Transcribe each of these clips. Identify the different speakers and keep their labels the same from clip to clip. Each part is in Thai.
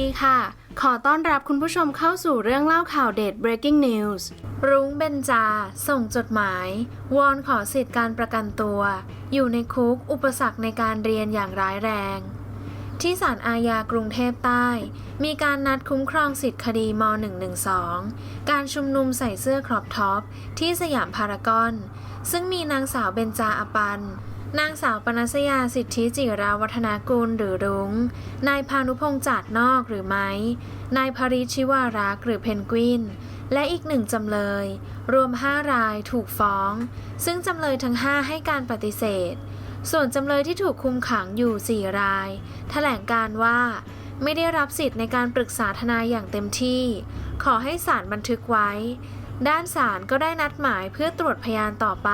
Speaker 1: ดีค่ะ ขอต้อนรับคุณผู้ชมเข้าสู่เรื่องเล่าข่าวเด็ด breaking news รุ้งเบนจา ส่งจดหมาย วอนขอสิทธิการประกันตัว อยู่ในคุกอุปสรรคในการเรียนอย่างร้ายแรง ที่ศาลอาญากรุงเทพใต้ มีการนัดคุ้มครองสิทธิคดีม .112 การชุมนุมใส่เสื้อครอปท็อปที่สยามพารากอน ซึ่งมีนางสาวเบนจาอปัน นางสาวปนัสยาสิทธิจิราวัฒนากุลหรือรุง้ง นายพานุพงษ์จัดนอกหรือไม้ นายภริชิวารักหรือเพนกวิน และอีกหนึ่งจำเลย รวม 5 รายถูกฟ้อง ซึ่งจำเลยทั้ง 5 ให้การปฏิเสธ ส่วนจำเลยที่ถูกคุมขังอยู่ 4 รายแถลงการว่าไม่ได้รับสิทธิ์ในการปรึกษาทนายอย่างเต็มที่ ขอให้ศาลบันทึกไว้ ด้านศาลก็ได้นัดหมายเพื่อตรวจพยานต่อไป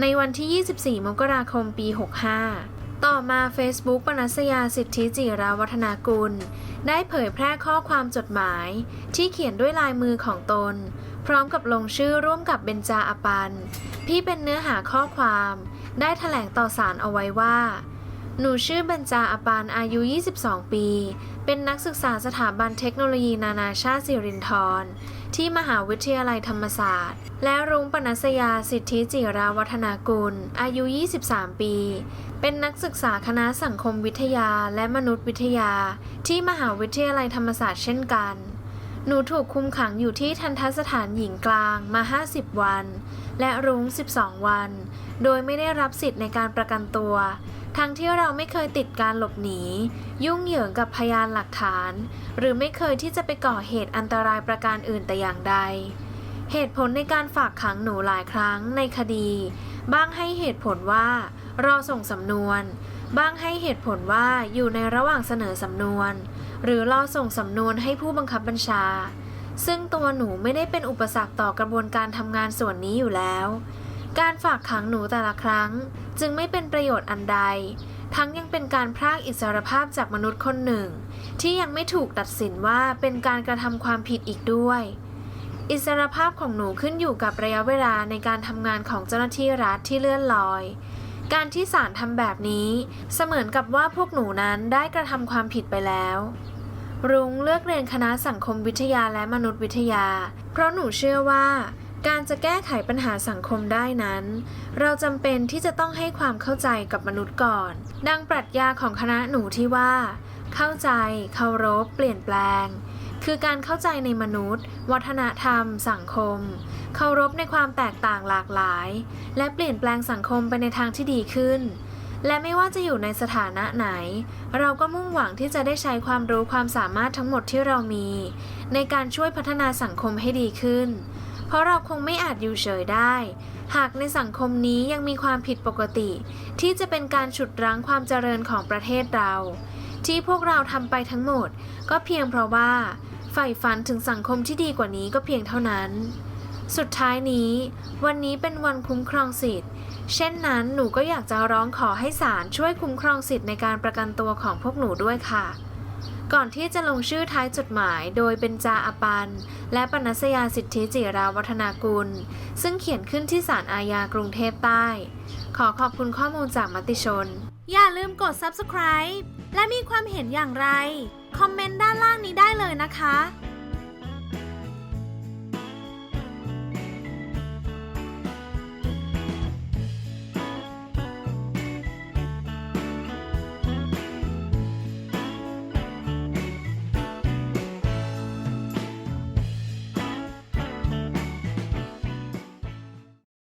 Speaker 1: ในวันที่ 24 มกราคมปี 65 ต่อมา Facebook ปนัสยาสิทธิจิราวัฒนากุล ได้เผยแพร่ข้อความจดหมาย ที่เขียนด้วยลายมือของตน พร้อมกับลงชื่อร่วมกับเบนจาอปันพี่เป็นเนื้อหาข้อความ ได้แถลงต่อศาลเอาไว้ว่า หนูชื่อเบญจาอปานอายุ 22 ปี เป็นนักศึกษาสถาบันเทคโนโลยีนานาชาติสิรินธร ที่มหาวิทยาลัยธรรมศาสตร์ และรุ้งปนัสยาสิทธิจิราวัฒนากุล อายุ 23 ปี เป็นนักศึกษาคณะสังคมวิทยาและมนุษยวิทยา ที่มหาวิทยาลัยธรรมศาสตร์เช่นกัน หนูถูกคุมขังอยู่ที่ทันทสถานหญิงกลางมา 50 วัน และรุ้ง 12 วัน โดยไม่ได้รับสิทธิ์ในการประกันตัว ทั้งที่เราไม่เคยติดการหลบหนี ยุ่งเหยิงกับพยานหลักฐาน หรือไม่เคยที่จะไปก่อเหตุอันตรายประการอื่นแต่อย่างใด เหตุผลในการฝากขังหนูหลายครั้งในคดี บ้างให้เหตุผลว่ารอส่งสำนวน บ้างให้เหตุผลว่าอยู่ในระหว่างเสนอสำนวน หรือรอส่งสำนวนให้ผู้บังคับบัญชา ซึ่งตัวหนูไม่ได้เป็นอุปสรรคต่อกระบวนการทำงานส่วนนี้อยู่แล้ว การฝากขังหนูแต่ละครั้ง จึงไม่เป็นประโยชน์อันใด ทั้งยังเป็นการพรากอิสรภาพจากมนุษย์คนหนึ่ง ที่ยังไม่ถูกตัดสินว่าเป็นการกระทำความผิดอีกด้วย อิสรภาพของหนูขึ้นอยู่กับระยะเวลาในการทำงานของเจ้าหน้าที่รัฐที่เลื่อนลอย การที่ศาลทำแบบนี้ เสมือนกับว่าพวกหนูนั้นได้กระทำความผิดไปแล้วรุ้งเลือกเรียนคณะสังคมวิทยาและมนุษยวิทยา เพราะหนูเชื่อว่า การจะแก้ไขปัญหาสังคมได้นั้น เราจำเป็นที่จะต้องให้ความเข้าใจกับมนุษย์ก่อน ดังปรัชญาของคณะหนูที่ว่า เข้าใจ เคารพ เปลี่ยนแปลง คือการเข้าใจในมนุษย์ วัฒนธรรม สังคม เคารพในความแตกต่างหลากหลาย และเปลี่ยนแปลงสังคมไปในทางที่ดีขึ้น และไม่ว่าจะอยู่ในสถานะไหน เราก็มุ่งหวังที่จะได้ใช้ความรู้ความสามารถทั้งหมดที่เรามี ในการช่วยพัฒนาสังคมให้ดีขึ้น เพราะเราคงไม่อาจอยู่เฉยได้ หากในสังคมนี้ยังมีความผิดปกติ ที่จะเป็นการฉุดรั้งความเจริญของประเทศเรา ที่พวกเราทำไปทั้งหมด ก็เพียงเพราะว่าใฝ่ฝันถึงสังคมที่ดีกว่านี้ก็เพียงเท่านั้น สุดท้ายนี้ วันนี้เป็นวันคุ้มครองสิทธิ์ เช่นนั้นหนูก็อยากจะร้องขอให้ศาลช่วยคุ้มครองสิทธิ์ในการประกันตัวของพวกหนูด้วยค่ะ ก่อนที่จะลงชื่อท้ายจดหมายโดยเป็นจาอปัน และปนัสยาสิทธิจิราวัฒนากุล ซึ่งเขียนขึ้นที่ศาลอาญากรุงเทพใต้ ขอขอบคุณข้อมูลจากมติชน อย่าลืมกด subscribe และมีความเห็นอย่างไร คอมเมนต์ด้านล่างนี้ได้เลยนะคะ